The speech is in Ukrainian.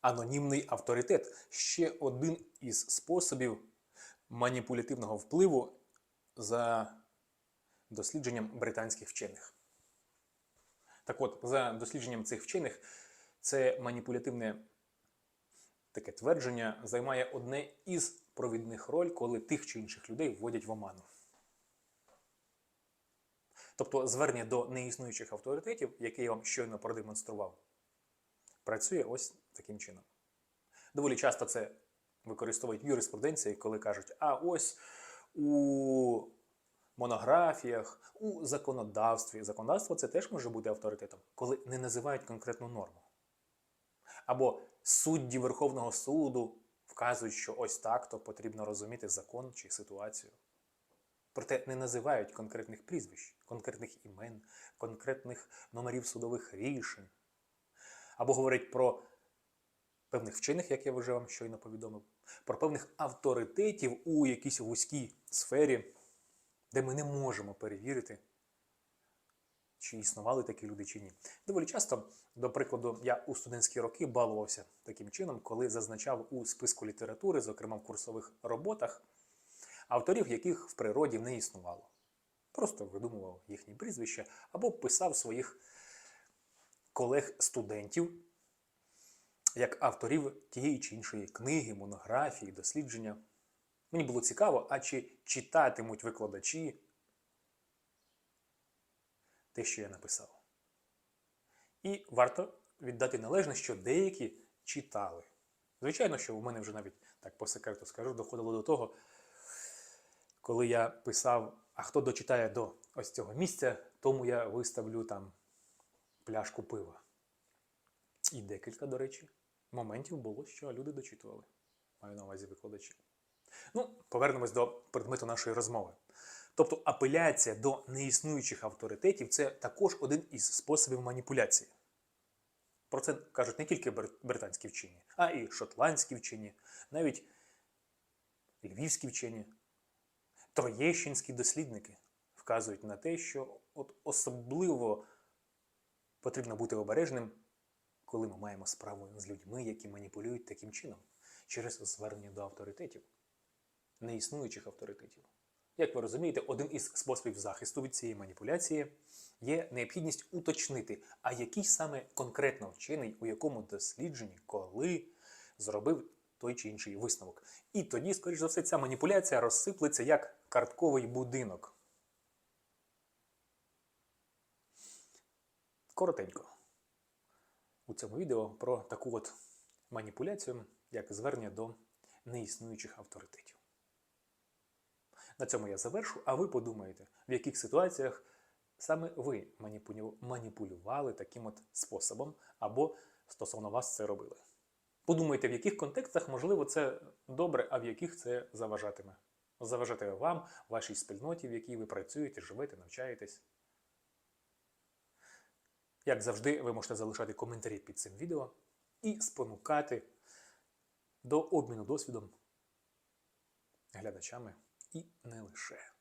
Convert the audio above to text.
Анонімний авторитет ще один із способів маніпулятивного впливу за дослідженням британських вчених. Так от, за дослідженням цих вчених, це маніпулятивне таке твердження займає одне із провідних роль, коли тих чи інших людей вводять в оману. Тобто звернення до неіснуючих авторитетів, яке я вам щойно продемонстрував, працює ось таким чином. Доволі часто це використовують в юриспруденції, коли кажуть, а ось у монографіях, у законодавстві. Законодавство це теж може бути авторитетом, коли не називають конкретну норму. Або судді Верховного суду вказують, що ось так то потрібно розуміти закон чи ситуацію. Проте не називають конкретних прізвищ, конкретних імен, конкретних номерів судових рішень. Або говорять про певних вчених, як я вже вам щойно повідомив, про певних авторитетів у якійсь вузькій сфері, де ми не можемо перевірити, чи існували такі люди чи ні. Доволі часто, до прикладу, я у студентські роки балувався таким чином, коли зазначав у списку літератури, зокрема в курсових роботах, авторів, яких в природі не існувало. Просто видумував їхні прізвища або писав своїх колег-студентів як авторів тієї чи іншої книги, монографії, дослідження. Мені було цікаво, а чи читатимуть викладачі те, що я написав. І варто віддати належне, що деякі читали. Звичайно, що у мене вже навіть так по секрету скажу, доходило до того, коли я писав, а хто дочитає до ось цього місця, тому я виставлю там пляшку пива. І декілька, до речі, моментів було, що люди дочитували. Маю на увазі викладачі. Ну, повернемось до предмету нашої розмови. Тобто апеляція до неіснуючих авторитетів це також один із способів маніпуляції. Про це кажуть не тільки британські вчені, а і шотландські вчені, навіть львівські вчені, троєщинські дослідники вказують на те, що от особливо потрібно бути обережним, коли ми маємо справу з людьми, які маніпулюють таким чином через звернення до авторитетів, неіснуючих авторитетів. Як ви розумієте, один із способів захисту від цієї маніпуляції є необхідність уточнити, а який саме конкретно вчений, у якому дослідженні, коли зробив той чи інший висновок. І тоді, скоріш за все, ця маніпуляція розсиплеться як картковий будинок. Коротенько. У цьому відео про таку от маніпуляцію, як звернення до неіснуючих авторитетів. На цьому я завершу, а ви подумаєте, в яких ситуаціях саме ви маніпулювали таким от способом, або стосовно вас це робили. Подумайте, в яких контекстах, можливо, це добре, а в яких це заважатиме. Заважатиме вам, вашій спільноті, в якій ви працюєте, живете, навчаєтесь. Як завжди, ви можете залишати коментарі під цим відео і спонукати до обміну досвідом глядачами і не лише.